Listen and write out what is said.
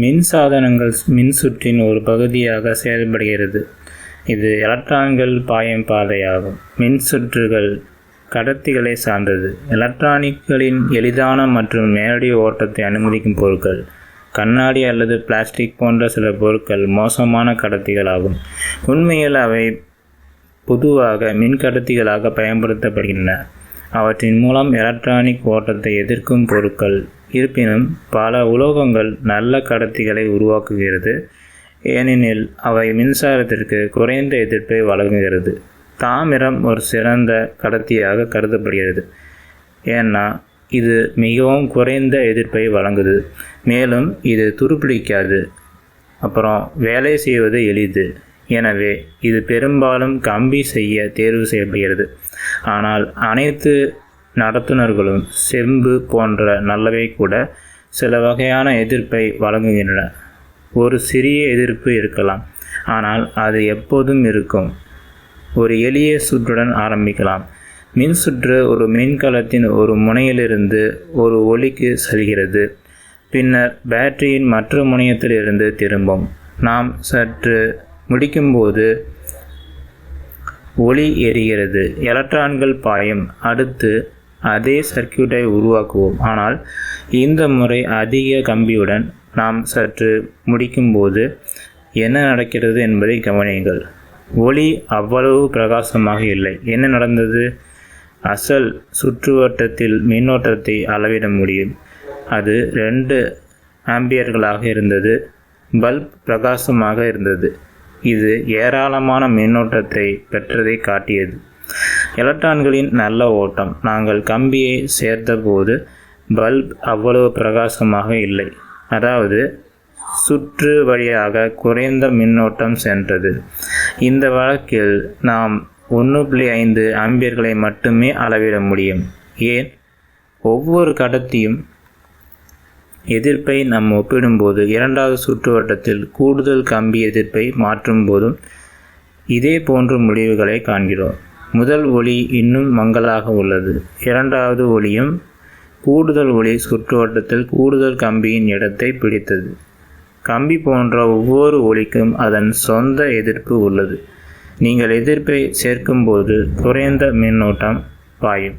மின் சாதனங்கள் மின்சுற்றின் ஒரு பகுதியாக செயல்படுகிறது. இது எலக்ட்ரான்கள் பாயும் பாதையாகும். மின்சுற்றுகள் கடத்திகளை சார்ந்தது. எலக்ட்ரானிக்களின் எளிதான மற்றும் நேரடி ஓட்டத்தை அனுமதிக்கும் பொருட்கள் கண்ணாடி அல்லது பிளாஸ்டிக் போன்ற சில பொருட்கள் மோசமான கடத்திகளாகும். உண்மையில் அவை பொதுவாக மின்கடத்திகளாக பயன்படுத்தப்படுகின்றன. அவற்றின் மூலம் எலக்ட்ரானிக் ஓட்டத்தை எதிர்க்கும் பொருட்கள் இருப்பினும் பல உலோகங்கள் நல்ல கடத்திகளை உருவாக்குகிறது. ஏனெனில் அவை மின்சாரத்திற்கு குறைந்த எதிர்ப்பை வழங்குகிறது. தாமிரம் ஒரு சிறந்த கடத்தியாக கருதப்படுகிறது. ஏன்னா இது மிகவும் குறைந்த எதிர்ப்பை வழங்குது. மேலும் இது துருப்பிடிக்காது. அப்புறம் வேலை செய்வது எளிது. எனவே இது பெரும்பாலும் கம்பி செய்ய தேர்வு செய்யப்படுகிறது. ஆனால் அனைத்து நடத்துனர்களும் செம்பு போன்ற நல்லவை கூட சில வகையான எதிர்ப்பை வழங்குகின்றன. ஒரு சிறிய எதிர்ப்பு இருக்கலாம் ஆனால் அது எப்போதும் இருக்கும். ஒரு எளிய சுற்றுடன் ஆரம்பிக்கலாம். மின் சுற்று ஒரு மின்கலத்தின் ஒரு முனையிலிருந்து ஒரு ஒளிக்கு செல்கிறது. பின்னர் பேட்டரியின் மற்ற முனையத்திலிருந்து திரும்பும். நாம் சற்று முடிக்கும்போது ஒளி எரிகிறது. எலக்ட்ரான்கள் பாயும். அடுத்து அதே சர்க்கியூட்டை உருவாக்குவோம். ஆனால் இந்த முறை அதிக கம்பியுடன் நாம் சற்று முடிக்கும்போது என்ன நடக்கிறது என்பதை கவனியுங்கள். ஒளி அவ்வளவு பிரகாசமாக இல்லை. என்ன நடந்தது? அசல் சுற்றுவட்டத்தில் மின்னோட்டத்தை அளவிட முடியும். அது ரெண்டு ஆம்பியர்களாக இருந்தது. பல்ப் பிரகாசமாக இருந்தது. இது ஏராளமான மின்னோட்டத்தை பெற்றதை காட்டியது. எலக்ட்ரான்களின் நல்ல ஓட்டம். நாங்கள் கம்பியை சேர்த்தபோது பல்ப் அவ்வளவு பிரகாசமாக இல்லை. அதாவது சுற்று வழியாக குறைந்த மின்னோட்டம் சென்றது. இந்த வழக்கில் நாம் ஒன்று புள்ளி ஐந்து ஆம்பியர்களை மட்டுமே அளவிட முடியும். ஏன்? ஒவ்வொரு கடத்தியும் எதிர்ப்பை நாம் ஒப்பிடும்போது இரண்டாவது சுற்றுவட்டத்தில் கூடுதல் கம்பி எதிர்ப்பை மாற்றும் போதும் இதே போன்ற முடிவுகளை காண்கிறோம். முதல் ஒளி இன்னும் மங்கலாக உள்ளது. இரண்டாவது ஒளியும் கூடுதல் ஒளி சுற்றுவட்டத்தில் கூடுதல் கம்பியின் இடத்தை பிடித்தது. கம்பி போன்ற ஒவ்வொரு ஒளிக்கும் அதன் சொந்த எதிர்ப்பு உள்ளது. நீங்கள் எதிர்ப்பை சேர்க்கும்போது குறைந்த மின்னோட்டம் பாயும்.